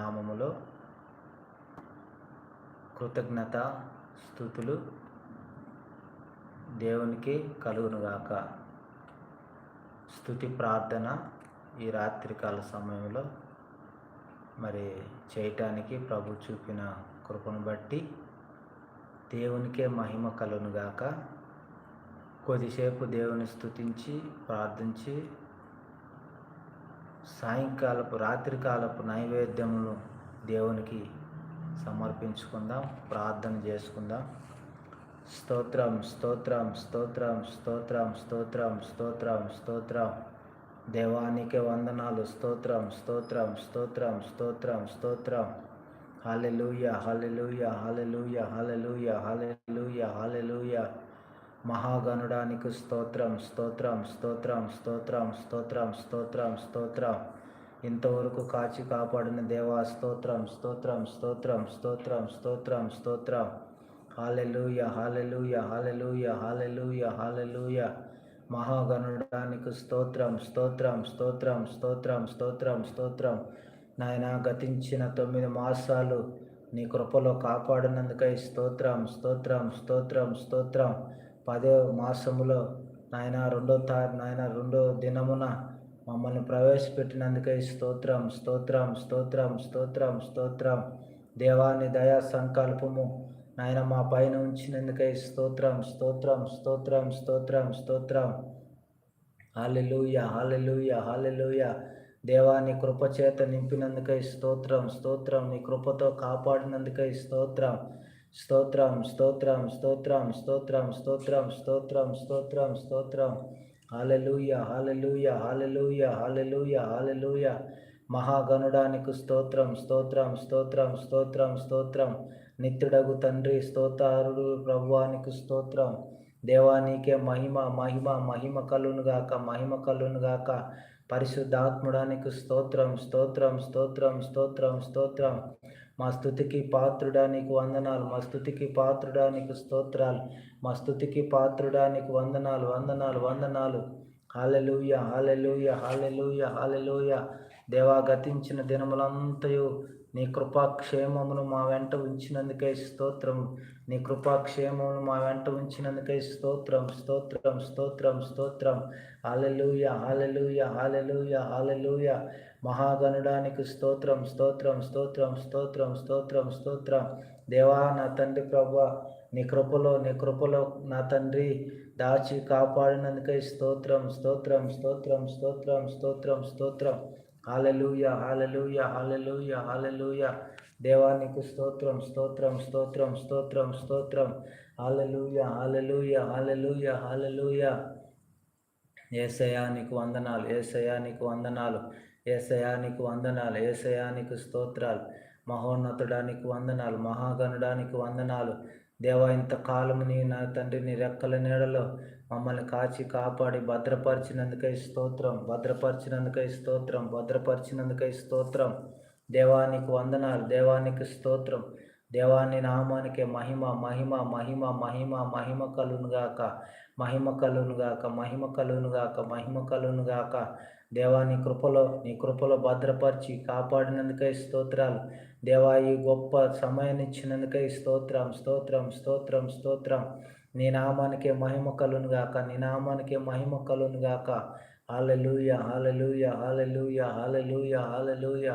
నామములో కృతజ్ఞత స్థుతులు దేవునికి కలుగునుగాక. స్థుతి ప్రార్థన ఈ రాత్రికాల సమయంలో మరి చేయటానికి ప్రభు చూపిన కృపను బట్టి దేవునికే మహిమ కలుగునుగాక. కొద్దిసేపు దేవుని స్థుతించి ప్రార్థించి సాయంకాలపు రాత్రికాలపు నైవేద్యములు దేవునికి సమర్పించుకుందాం ప్రార్థన చేసుకుందాం. స్తోత్రం స్తోత్రం స్తోత్రం స్తోత్రం స్తోత్రం స్తోత్రం స్తోత్రం. దేవానికి వందనాలు. స్తోత్రం స్తోత్రం స్తోత్రం స్తోత్రం స్తోత్రం. Hallelujah hallelujah hallelujah hallelujah hallelujah hallelujah మహాగణుడానికి స్తోత్రం స్తోత్రం స్తోత్రం స్తోత్రం స్తోత్రం స్తోత్రం స్తోత్రం ఇంతవరకు కాచి కాపాడిన దేవా స్తోత్రం స్తోత్రం స్తోత్రం స్తోత్రం స్తోత్రం స్తోత్రం hallelujah hallelujah hallelujah hallelujah hallelujah మహాగణుడానికి స్తోత్రం స్తోత్రం స్తోత్రం స్తోత్రం స్తోత్రం స్తోత్రం నాయన గతించిన తొమ్మిది మాసాలు నీ కృపలో కాపాడినందుకై స్తోత్రం స్తోత్రం స్తోత్రం స్తోత్రం పదే మాసములో నాయన రెండో తా నాయన రెండో దినమున మమ్మల్ని ప్రవేశపెట్టినందుకై స్తోత్రం స్తోత్రం స్తోత్రం స్తోత్రం స్తోత్రం. దేవాని దయా సంకల్పము నాయన మా పైన ఉంచినందుకై స్తోత్రం స్తోత్రం స్తోత్రం స్తోత్రం స్తోత్రం. హాలెలుయ హాలెలుయ హాలెలుయ దేవా కృపచేత కృప చేత నింపినందుకై స్తోత్రం స్తోత్రం. నీ కృపతో కాపాడినందుకై స్తోత్రం. స్తోత్రం స్తోత్రం స్తోత్రం స్తోత్రం స్తోత్రం స్తోత్రం స్తోత్రం స్తోత్రం. Hallelujah hallelujah hallelujah hallelujah hallelujah మహాగణుడానికి స్తోత్రం స్తోత్రం స్తోత్రం స్తోత్రం స్తోత్రం. నిత్యుడగు తండ్రి స్తోత్రుడు ప్రభువానికి స్తోత్రం. దేవానికే మహిమ మహిమ మహిమ కలునుగాక మహిమ కలునుగాక పరిశుద్ధాత్ముడానికి స్తోత్రం స్తోత్రం స్తోత్రం స్తోత్రం స్తోత్రం. మా స్థుతికి పాత్రుడానికి వందనాలు. మా స్థుతికి పాత్రుడానికి స్తోత్రాలు. మా స్థుతికి పాత్రుడానికి వందనాలు వందనాలు వందనాలు. హాలెలూయ హాలెలూయ హాలెలూయ హాలెలుయ దేవా గతించిన దినములంతయు నీ కృపాక్షేమమును మా వెంట ఉంచినందుకే స్తోత్రం. నీ కృపాక్షేమమును మా వెంట ఉంచినందుకే స్తోత్రం. స్తోత్రం స్తోత్రం స్తోత్రం. హాలలుయ హాలలుయ హాలలుయ హాలలుయ మహాగణుడానికి స్తోత్రం స్తోత్రం స్తోత్రం స్తోత్రం స్తోత్రం స్తోత్రం. దేవా నా తండ్రి ప్రభా నీ కృపలో నీ కృపలో నా తండ్రి దాచి కాపాడినందుకై స్తోత్రం స్తోత్రం స్తోత్రం స్తోత్రం స్తోత్రం స్తోత్రం. హాలలుయ హాలలుయ హాలలుయ హాలలుయ దేవానికి స్తోత్రం స్తోత్రం స్తోత్రం స్తోత్రం స్తోత్రం. హాలలుయ హాలలుయ హాలలుయ హాలలుయ ఏసయానికి వందనాలు ఏసయానికి వందనాలు. ఏసయానికి వందనాలు ఏసయానికి స్తోత్రాలు. మహోన్నతుడానికి వందనాలు మహాగణుడానికి వందనాలు. దేవా ఇంతకాలము నీ నా తండ్రి నీ రెక్కల నీడలో మమ్మల్ని కాచి కాపాడి భద్రపరిచినందుకై స్తోత్రం భద్రపరిచినందుకై స్తోత్రం భద్రపరిచినందుకై స్తోత్రం. దేవానికి వందనాలు దేవానికి స్తోత్రం. దేవాని నామానికే మహిమ మహిమ మహిమ మహిమ మహిమ కలునుగాక మహిమ కలునుగాక మహిమ కలునుగాక మహిమ కలునుగాక దేవాని కృపలో నీ కృపలో భద్రపరిచి కాపాడినందుకై స్తోత్రాలు. దేవా ఈ గొప్ప సమయాన్ని ఇచ్చినందుకై స్తోత్రం స్తోత్రం స్తోత్రం స్తోత్రం. నీ నామానికే మహిమ కలునుగాక నీ నామానికే మహిమ కలునుగాక hallelujah hallelujah hallelujah hallelujah hallelujah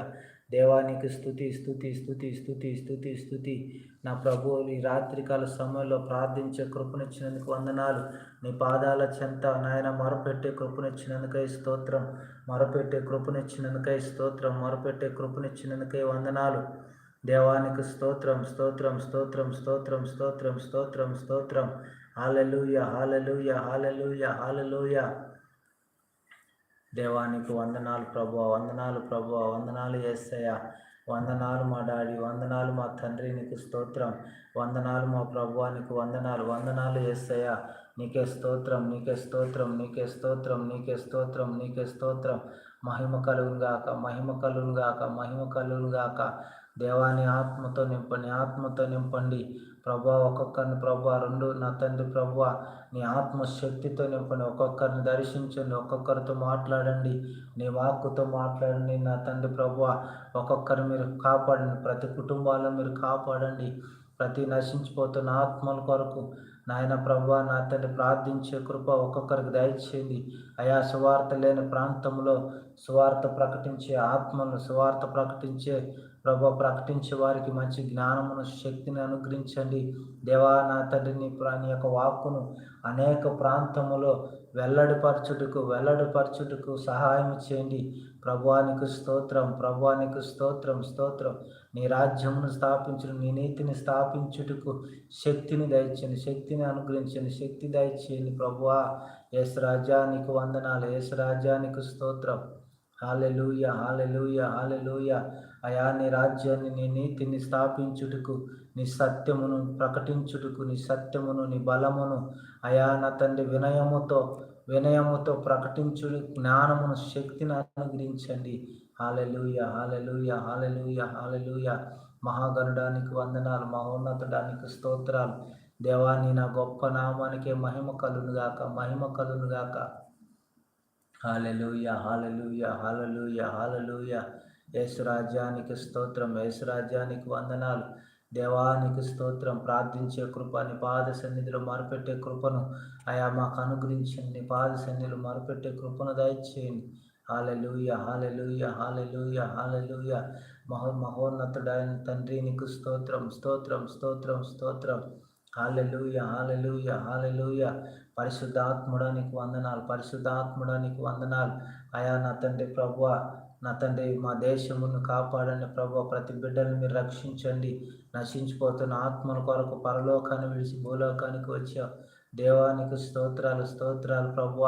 దేవానికి స్థుతి స్థుతి స్థుతి స్థుతి స్థుతి స్థుతి నా ప్రభు ఈ రాత్రికాల సమయంలో ప్రార్థించే కృపనిచ్చినందుకు వందనాలు. నీ పాదాల చెంత నాయన మొరపెట్టే కృపనిచ్చినందుకై స్తోత్రం. మొరపెట్టే కృపనిచ్చినందుకై స్తోత్రం. మొరపెట్టే కృపనిచ్చినందుకై వందనాలు. దేవానికి స్తోత్రం స్తోత్రం స్తోత్రం స్తోత్రం స్తోత్రం స్తోత్రం స్తోత్రం. Hallelujah hallelujah hallelujah hallelujah. దేవానికి వందనాలు ప్రభు వందనాలు ప్రభు వందనాలు ఏసయ్య. వందనాలు మా డాడీ వందనాలు మా తండ్రి నీకు స్తోత్రం. వందనాలు మా ప్రభువానికి వందనాలు. వందనాలు ఏసయ్య. నీకే స్తోత్రం నీకే స్తోత్రం నీకే స్తోత్రం నీకే స్తోత్రం నీకే స్తోత్రం. మహిమ కలుగుగాక మహిమ కలుగుగాక మహిమ కలుగుగాక దేవాని ఆత్మతో నింపండి ఆత్మతో నింపండి. ప్రభా ఒక్కొక్కరిని ప్రభా రెండు నా తండ్రి ప్రభా నీ ఆత్మశక్తితో నింపండి. ఒక్కొక్కరిని దర్శించండి ఒక్కొక్కరితో మాట్లాడండి. నీ వాక్కుతో మాట్లాడండి నా తండ్రి ప్రభా. ఒక్కొక్కరు మీరు కాపాడండి ప్రతి కుటుంబాలను మీరు కాపాడండి. ప్రతి నశించిపోతున్న ఆత్మల కొరకు నాయన ప్రభా నా తండ్రి ప్రార్థించే కృప ఒక్కొక్కరికి దయచేయండి. అయా సువార్త లేని ప్రాంతంలో సువార్త ప్రకటించే ఆత్మను సువార్త ప్రకటించే ప్రభా ప్రకటించే వారికి మంచి జ్ఞానమును శక్తిని అనుగ్రహించండి. దేవా నా తండ్రిని నీ యొక్క వాక్కును అనేక ప్రాంతములో వెల్లడిపరచుటకు వెల్లడిపరచుటకు సహాయం చేయండి. ప్రభువానికి స్తోత్రం ప్రభువానికి స్తోత్రం స్తోత్రం. నీ రాజ్యమును స్థాపించడం నీ నీతిని స్థాపించుటకు శక్తిని దయచేయండి శక్తిని అనుగ్రహించండి శక్తి దయచేయండి. ప్రభువా ఏసు రాజ్యానికి వందనాలు ఏసు రాజ్యానికి స్తోత్రం. Hallelujah hallelujah hallelujah. అయా నీ రాజ్యాన్ని నీ నీతిని స్థాపించుటకు నీ సత్యమును ప్రకటించుటకు నీ సత్యమును నీ బలమును అయా నా తండ్రి వినయముతో వినయముతో ప్రకటించుడు జ్ఞానమును శక్తిని అనుగ్రహించండి. Hallelujah hallelujah hallelujah hallelujah. మహాగణుడానికి వందనాలు మహోన్నతుడానికి స్తోత్రాలు. దేవాని నా గొప్ప నామానికే మహిమ కలునుగాక మహిమ కలునుగాక హాలెలూయ హాలెలూయ హాలెలూయ హాలెలూయ. యేసురాజ్యానికి స్తోత్రం యేసురాజ్యానికి వందనాలు. దేవానికి స్తోత్రం ప్రార్థించే కృపని పాద సన్నిధిలో మరుపెట్టే కృపను ఆయా మాకు అనుగ్రహించండి. పాద సన్నిధిలో మరుపెట్టే కృపను దయచేయండి. Hallelujah hallelujah hallelujah hallelujah. మహో మహోన్నతుడైన తండ్రి నీకు స్తోత్రం స్తోత్రం స్తోత్రం స్తోత్రం. Hallelujah hallelujah hallelujah. పరిశుద్ధాత్ముడానికి వందనాలు. పరిశుద్ధాత్ముడానికి వందనాలు. అయా నా తండ్రి ప్రభు నా తండ్రి మా దేశమును కాపాడండి ప్రభు ప్రతి బిడ్డను మీరు రక్షించండి. నశించిపోతున్న ఆత్మల కొరకు పరలోకాన్ని విడిచి భూలోకానికి వచ్చా దేవానికి స్తోత్రాలు స్తోత్రాలు ప్రభు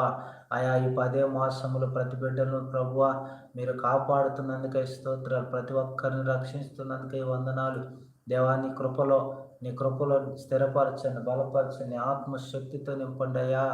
ఆయా ఈ పదే మాసములు ప్రతి బిడ్డలను ప్రభువ మీరు కాపాడుతున్నందుకై స్తోత్రాలు. ప్రతి ఒక్కరిని రక్షిస్తున్నందుకై వందనాలు. దేవాని కృపలో నీ కృపలో స్థిరపరచండి బలపరచండి. ఆత్మశక్తితో నింపండి అయా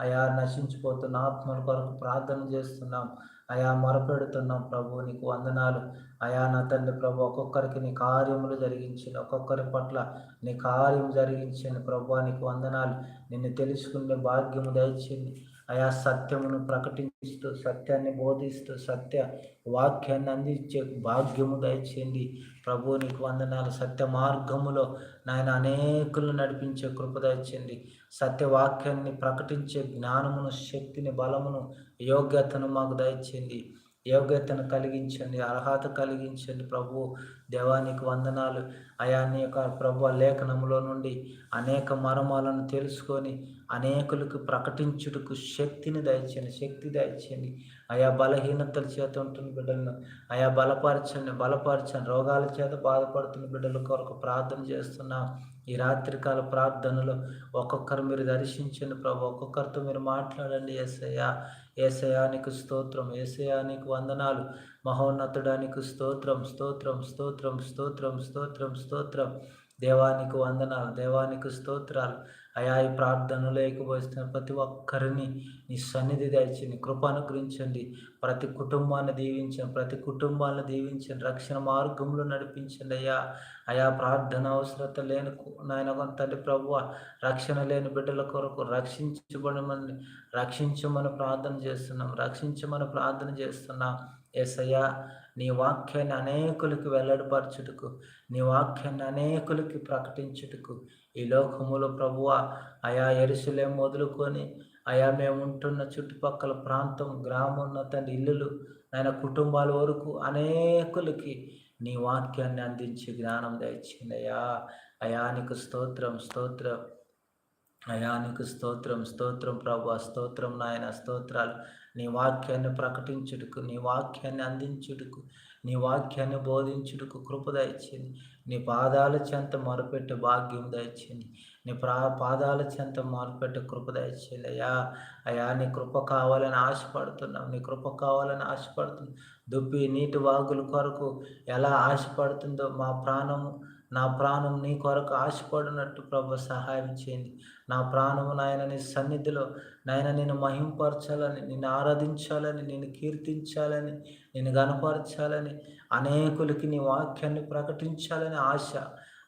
అయా నశించిపోతున్న ఆత్మల కొరకు ప్రార్థన చేస్తున్నాం. అయా మొరపెడుతున్నాం ప్రభు నీకు వందనాలు. అయా నా తండ్రి ప్రభు ఒక్కొక్కరికి నీ కార్యములు జరిగించింది ఒక్కొక్కరి పట్ల నీ కార్యం జరిగించింది ప్రభు నీకు వందనాలు. నిన్ను తెలుసుకునే భాగ్యము దయచింది ఆయా సత్యమును ప్రకటిస్తూ సత్యాన్ని బోధిస్తూ సత్య వాక్యాన్ని అందించే భాగ్యము దయచేయండి. ప్రభు నీకు వందనాలు. సత్య మార్గములో నాయన అనేకులు నడిపించే కృప దయచేయండి. సత్యవాక్యాన్ని ప్రకటించే జ్ఞానమును శక్తిని బలమును యోగ్యతను మాకు దయచేయండి. యోగ్యతను కలిగించండి అర్హత కలిగించండి ప్రభు. దేవానికి వందనాలు. అయాన్ని యొక్క ప్రభు లేఖనంలో నుండి అనేక మర్మాలను తెలుసుకొని అనేకులకు ప్రకటించుటకు శక్తిని దయచేయండి శక్తి దయచేయండి. ఆయా బలహీనతల చేత ఉంటున్న బిడ్డలను ఆయా బలపరచండి బలపరచండి. రోగాల చేత బాధపడుతున్న బిడ్డల కొరకు ప్రార్థన చేస్తున్నాం. ఈ రాత్రికాల ప్రార్థనలో ఒక్కొక్కరు మీరు దర్శించండి ప్రభు ఒక్కొక్కరితో మీరు మాట్లాడండి ఏసయ్య. ఏసయానికి స్తోత్రం ఏసయానికి వందనాలు. మహోన్నతుడానికి స్తోత్రం స్తోత్రం స్తోత్రం స్తోత్రం స్తోత్రం స్తోత్రం. దేవానికి వందనాలు దేవానికి స్తోత్రాలు. అయా ఈ ప్రార్థనలో ఏకభవిస్తున్న ప్రతి ఒక్కరిని నీ సన్నిధి దాల్చింది కృప అనుగ్రహించండి. ప్రతి కుటుంబాన్ని దీవించండి. ప్రతి కుటుంబాలను దీవించండి. రక్షణ మార్గంలో నడిపించండి అయ్యా. అయా ప్రార్థన అవసరత లేని నాయన తండ్రి ప్రభు రక్షణ లేని బిడ్డల కొరకు రక్షించబడమని రక్షించమని ప్రార్థన చేస్తున్నాం. రక్షించమని ప్రార్థన చేస్తున్నాం. ఎస్ అయ్యా నీ వాక్యాన్ని అనేకులకి వెల్లడిపరచుటకు నీ వాక్యాన్ని అనేకులకి ప్రకటించుటకు. ఈ లోకములో ప్రభువ ఆయా ఎరుసలే మొదలుకొని ఆయా మేము ఉంటున్న చుట్టుపక్కల ప్రాంతం గ్రామం తండ్రి ఇల్లులు ఆయన కుటుంబాల వరకు అనేకులకి నీ వాక్యాన్ని అందించి జ్ఞానం దయచింది అయా అయానికి స్తోత్రం స్తోత్రం. అయానికి స్తోత్రం స్తోత్రం ప్రభు స్తోత్రం నాయన స్తోత్రాలు. నీ వాక్యాన్ని ప్రకటించుటకు నీ వాక్యాన్ని అందించుటకు నీ వాక్యాన్ని బోధించుటకు కృప దయచేయండి. నీ పాదాల చెంత మొరపెట్టే భాగ్యం దయచేయండి. నీ ప్రా పాదాల చెంత మొరపెట్టే కృప దయచేయండి. అయ్యా అయ్యా నీ కృప కావాలని ఆశపడుతున్నాం. నీ కృప కావాలని ఆశపడుతున్నాం. దుప్పి నీటి వాగుల కొరకు ఎలా ఆశపడుతుందో మా ప్రాణము నా ప్రాణం నీ కొరకు ఆశపడినట్టు ప్రభు సహాయం చేయండి. నా ప్రాణము నాయన నీ సన్నిధిలో నాయన నేను మహింపరచాలని నేను ఆరాధించాలని నేను కీర్తించాలని నేను గనపరచాలని అనేకులకి నీ వాక్యాన్ని ప్రకటించాలని ఆశ.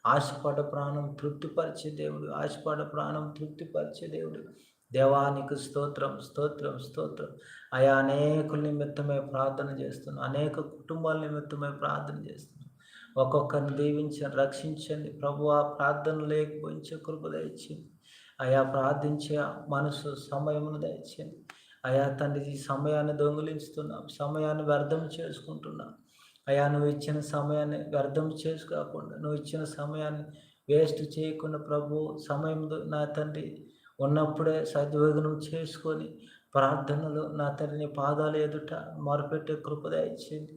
ఆశపడ ప్రాణం తృప్తిపరిచే దేవుడు ఆశపడ ప్రాణం తృప్తిపరిచే దేవుడు. దేవానికి స్తోత్రం స్తోత్రం స్తోత్రం. అయా అనేకుల నిమిత్తమే ప్రార్థన చేస్తున్నాను అనేక కుటుంబాల నిమిత్తమే ప్రార్థన చేస్తున్నాను ఒక్కొక్కరిని దీవించండి రక్షించండి. ప్రభు ఆ ప్రార్థన లేకపోయించే కృపద ఇచ్చింది అయా ప్రార్థించే మనసు సమయమును దయచేయండి. అయా తండ్రి ఈ సమయాన్ని దొంగిలించుతున్నాం. సమయాన్ని వ్యర్థం చేసుకుంటున్నాం. అయా నువ్వు ఇచ్చిన సమయాన్ని వ్యర్థం చేసుకోకుండా నువ్వు ఇచ్చిన సమయాన్ని వేస్ట్ చేయకుండా ప్రభు సమయం నా తండ్రి ఉన్నప్పుడే సద్విగ్నం చేసుకొని ప్రార్థనలు నా తండ్రిని పాదాలు ఎదుట మొరపెట్టే కృపద ఇచ్చింది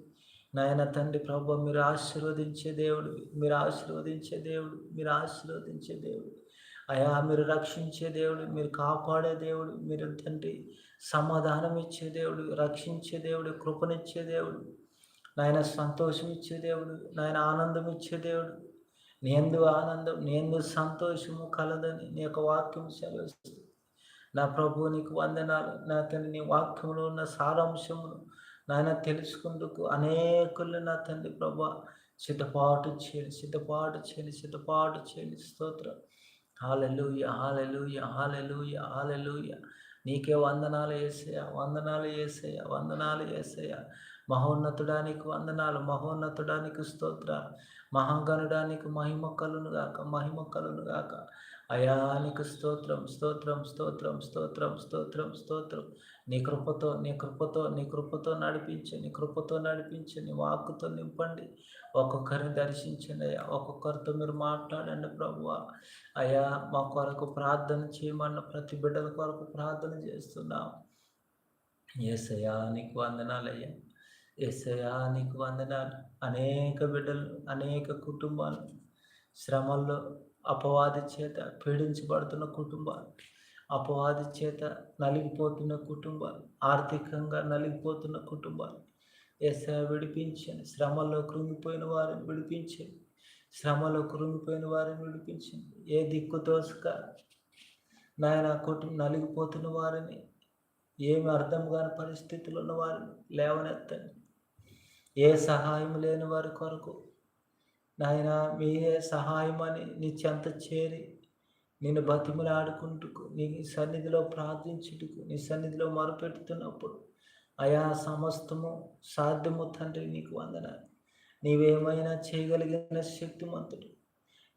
నాయన తండ్రి ప్రభు మీరు ఆశీర్వదించే దేవుడు మీరు ఆశీర్వదించే దేవుడు మీరు ఆశీర్వదించే దేవుడు. అయా మీరు రక్షించే దేవుడు మీరు కాపాడే దేవుడు మీరు తండ్రి సమాధానం ఇచ్చే దేవుడు రక్షించే దేవుడు కృపనిచ్చే దేవుడు నాయన సంతోషం ఇచ్చే దేవుడు నాయన ఆనందం ఇచ్చే దేవుడు నేందు ఆనందం నేందు సంతోషము కలదని నీ యొక్క వాక్యం సెలవుస్తుంది. నా ప్రభు నీకు వందనాలు. నా తండ్రి నీ వాక్యంలో ఉన్న సారాంశమును నాయన తెలుసుకుందుకు అనేకులు నా తండ్రి ప్రభా సిద్ధపాటు చేయండి సిద్ధపాటు చేయండి సిద్ధపాటు చేయండి. స్తోత్రం. హాలెలుయ హాలెలుయ హాలెలుయ హాలెలుయ నీకే వందనాలు వేసేయ వందనాలు వేసేయ వందనాలు వేసేయ మహోన్నతుడానికి వందనాలు మహోన్నతుడానికి స్తోత్ర మహాగణుడానికి మహిమ కలును గాక మహిమ కలును గాక అయానికి స్తోత్రం స్తోత్రం స్తోత్రం స్తోత్రం స్తోత్రం స్తోత్రం. నీ కృపతో నీ కృపతో నీ కృపతో నడిపించే నీ కృపతో నడిపించే నీ వాక్కుతో నింపండి. ఒక్కొక్కరిని దర్శించండి అయ్యా ఒక్కొక్కరితో మీరు మాట్లాడండి ప్రభు అయ్యా మా కొరకు ప్రార్థన చేయమన్న ప్రతి బిడ్డల కొరకు ప్రార్థన చేస్తున్నాం. ఏసయా నీకు వందనాలయ్యా ఏసయా నీకు వందనాలు. అనేక బిడ్డలు అనేక కుటుంబాలు శ్రమల్లో అపవాది చేత పీడించబడుతున్న కుటుంబాలు అపవాది చేత నలిగిపోతున్న కుటుంబాలు ఆర్థికంగా నలిగిపోతున్న కుటుంబాలు. ఎస్ఐ విడిపించండి. శ్రమలో కృంగిపోయిన వారిని విడిపించండి. శ్రమలో కృంగిపోయిన వారిని విడిపించండి. ఏ దిక్కు తోసుక నాయన కుటుంబం నలిగిపోతున్న వారిని ఏమి అర్థం కాని పరిస్థితులు ఉన్న వారిని లేవనెత్తండి. ఏ సహాయం లేని వారి కొరకు నాయన మీరే సహాయం అని నీ చెంత చేరి నేను బతిమలాడుకుంటుకు నీ సన్నిధిలో ప్రార్థించుటకు నీ సన్నిధిలో మొరపెడుతున్నప్పుడు అయా సమస్తము సాధ్యము తండ్రి నీకు వందనాలు. నీవేమైనా చేయగలిగిన శక్తిమంతుడు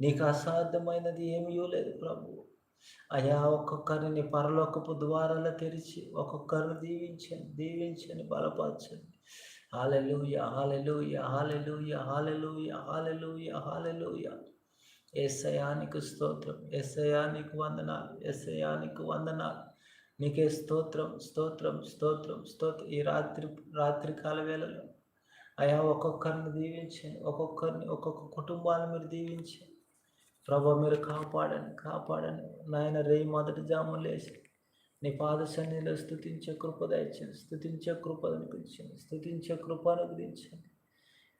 నీకు అసాధ్యమైనది ఏమీయో లేదు ప్రభు. అయా ఒక్కొక్కరిని పరలోకపు ద్వారాలు తెరిచి ఒక్కొక్కరిని దీవించండి దీవించండి బలపరచండి. Hallelujah hallelujah hallelujah hallelujah hallelujah hallelujah ఎస్ఐయానికి స్తోత్రం ఎస్ఐయానికి వందనాలు ఎస్ఐయానికి వందనాలు నీకే స్తోత్రం స్తోత్రం స్తోత్రం స్తోత్రం. ఈ రాత్రి రాత్రికాల వేళలో అయా ఒక్కొక్కరిని దీవించండి ఒక్కొక్కరిని ఒక్కొక్క కుటుంబాన్ని మీరు దీవించండి. ప్రభా మీరు కాపాడండి కాపాడండి. నాయన రేయి మొదటి జాము లేచి నీ పాద సన్నిధిలో స్థుతించే కృప దయచండి స్థుతించే కృపను గురించండి. స్థుతించే కృపను గురించండి.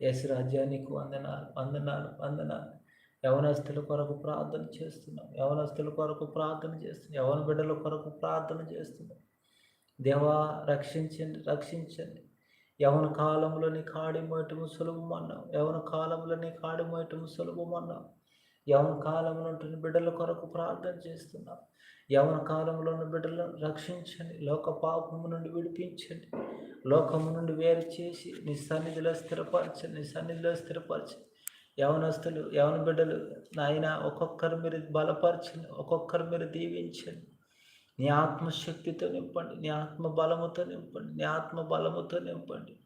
ఎస్ రాజ్యానికి వందనాలు వందనాలు వందనాలు. యవనస్తుల కొరకు ప్రార్థన చేస్తున్నాం. యవనస్తుల కొరకు ప్రార్థన చేస్తున్నాం. యవన బిడ్డల కొరకు ప్రార్థన చేస్తున్నాం. దేవా రక్షించండి రక్షించండి. యవన కాలంలో నీ కాడి మోయటము యవన కాలంలో నీ కాడి మోయటము యవన కాలంలో ఉంటున్న బిడ్డల కొరకు ప్రార్థన చేస్తున్నాం. యవన కాలంలో ఉన్న బిడ్డలను రక్షించండి. లోక పాపము నుండి విడిపించండి. లోకము నుండి వేరు చేసి నీ సన్నిధిలో స్థిరపరచండి. నీ సన్నిధిలో స్థిరపరచండి. యవనస్తులు యవన బిడ్డలు నాయన ఒక్కొక్కరు మీరు బలపరచండి. ఒక్కొక్కరు మీరు దీవించండి. నీ ఆత్మశక్తితో నింపండి. నీ ఆత్మ బలముతో నింపండి. నీ ఆత్మ బలముతో నింపండి.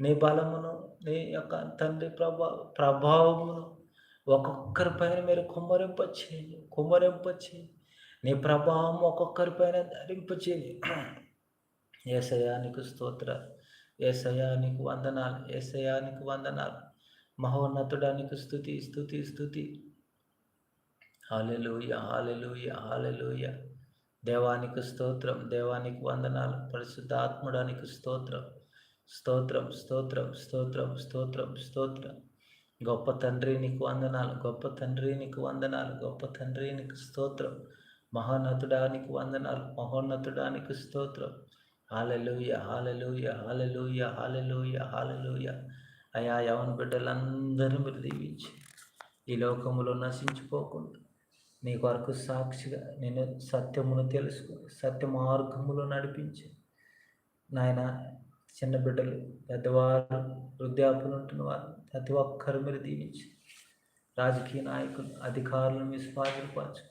నీ బలమును నీ యొక్క తండ్రి ప్రభా ప్రభావమును ఒక్కొక్కరి పైన మీరు కుమ్మరింపచేయండి. కుమ్మరింపచేయండి. నీ ప్రభావం ఒక్కొక్కరి పైన ధరింపచేయండి ఏసయానికి స్తోత్ర ఏసయానికి వందనాలు. ఏసయానికి వందనాలు. మహోన్నతుడానికి స్థుతి స్థుతి స్థుతి హాలెలుయ హాలెలుయ హాలెలుయ దేవానికి స్తోత్రం. దేవానికి వందనాలు. పరిశుద్ధ ఆత్మడానికి స్తోత్రం. స్తోత్రం స్తోత్రం స్తోత్రం స్తోత్రం స్తోత్రం. గొప్ప తండ్రి నీకు వందనాలు. గొప్ప తండ్రి నీకు వందనాలు. గొప్ప తండ్రి నీకు స్తోత్రం. మహోన్నతుడానికి వందనాలు మహోన్నతుడానికి స్తోత్రం. హాలలోయ హాలలోయ హాలలోయ హాలలోయ హాలలోయ. అయా యవన బిడ్డలందరూ మీరు దీవించి ఈ లోకములో నశించిపోకుండా నీ కొరకు సాక్షిగా నేను సత్యమును తెలుసుకుని సత్య మార్గములో నడిపించి నాయన చిన్న బిడ్డలు పెద్దవారు వృద్ధాపులు ఉంటున్న వారు ప్రతి ఒక్కరు మీరు దీవించి రాజకీయ నాయకులు అధికారులను మీ స్వాధీనపరచు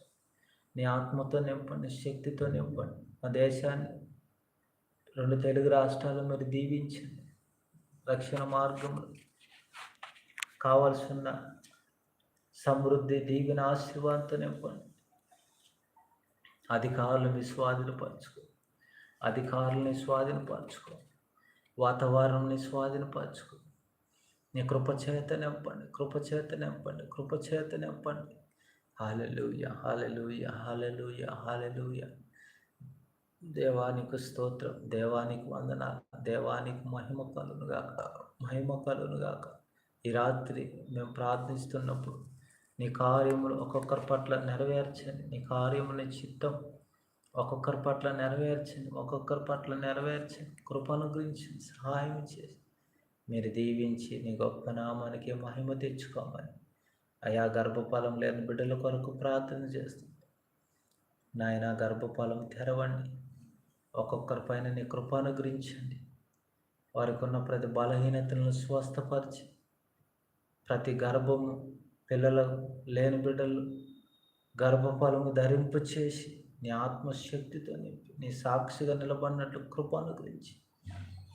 నీ ఆత్మతో నింపండి శక్తితో నింపండి. మా దేశాన్ని రెండు తెలుగు రాష్ట్రాలు మీరు దీవించండి. రక్షణ మార్గంలో కావాల్సిన సమృద్ధి దీవెన ఆశీర్వాదంతో నింపండి. అధికారులను స్వాధీనపరచుకో అధికారులని స్వాధీనపరచుకో వాతావరణంని స్వాధీనపరచుకో నీ కృపచేత నింపండి కృపచేత నింపండి కృపచేత నింపండి. హాలెలుయ హాలెలుయ హాలెలుయ హాలెలుయ దేవానికి స్తోత్రం దేవానికి వందనాలు దేవానికి మహిమ కలునుగాక మహిమ కలునుగాక ఈ రాత్రి మేము ప్రార్థిస్తున్నప్పుడు నీ కార్యములు ఒక్కొక్కరి పట్ల నెరవేర్చండి. నీ కార్యముని చిత్తం ఒక్కొక్కరి పట్ల నెరవేర్చండి. ఒక్కొక్కరి పట్ల నెరవేర్చండి. కృపను గురించి సహాయం చేసి మీరు దీవించి నీ గొప్ప నామానికి మహిమ తెచ్చుకోమని అయా గర్భఫలం లేని బిడ్డల కొరకు ప్రార్థన చేస్తుంది నాయన గర్భఫలం తెరవండి. ఒక్కొక్కరి పైన నీ కృప గురించండి వారికి ఉన్న ప్రతి బలహీనతలను స్వస్థపరిచి. ప్రతి గర్భము పిల్లలు లేని బిడ్డలు గర్భఫలము ధరింపు చేసి నీ ఆత్మశక్తితో నింపి నీ సాక్షిగా నిలబడినట్లు కృపను గురించి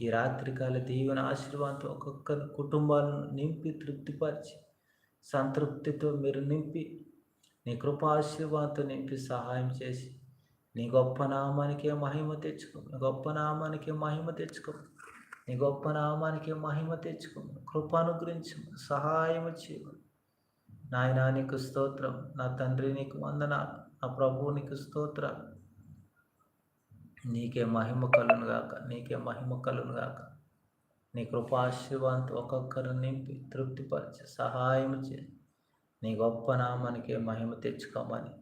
ఈ రాత్రికాల దీవెన ఆశీర్వాదంతో ఒక్కొక్కరి కుటుంబాలను నింపి తృప్తిపరిచి. సంతృప్తితో మీరు నింపి నీ కృపాశీర్వాదంతో నింపి సహాయం చేసి నీ గొప్ప నామానికే మహిమ తెచ్చుకో నీ గొప్ప నామానికే మహిమ తెచ్చుకో నీ గొప్ప నామానికే మహిమ తెచ్చుకో కృప గురించి సహాయం చేయమని నాయనా నీకు స్తోత్రం. నా తండ్రి నీకు వందనాలు. నా ప్రభువు నీకు స్తోత్రాలు. నీకే మహిమ కలును గాక నీకే మహిమ కలును గాక. నీ కృపాశీర్వాదంతో ఒక్కొక్కరు నింపి తృప్తిపరిచి సహాయం చే నీ గొప్ప నామానికి మహిమ తెచ్చుకోమని.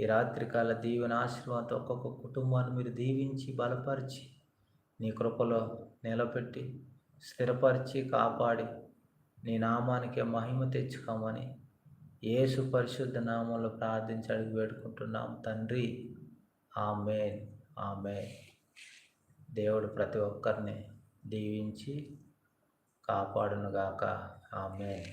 ఈ రాత్రికాల దీవెన ఆశీర్వాదంతో ఒక్కొక్క కుటుంబాన్ని మీరు దీవించి బలపరిచి నీ కృపలో నిలబెట్టి స్థిరపరిచి కాపాడి నీ నామానికి మహిమ తెచ్చుకోమని యేసు పరిశుద్ధ నామంలో ప్రార్థించి అడిగి వేడుకుంటున్నాం తండ్రి. ఆమె ఆమె దేవుడు ప్రతి ఒక్కరిని దీవించి కాపాడునుగాక. ఆమె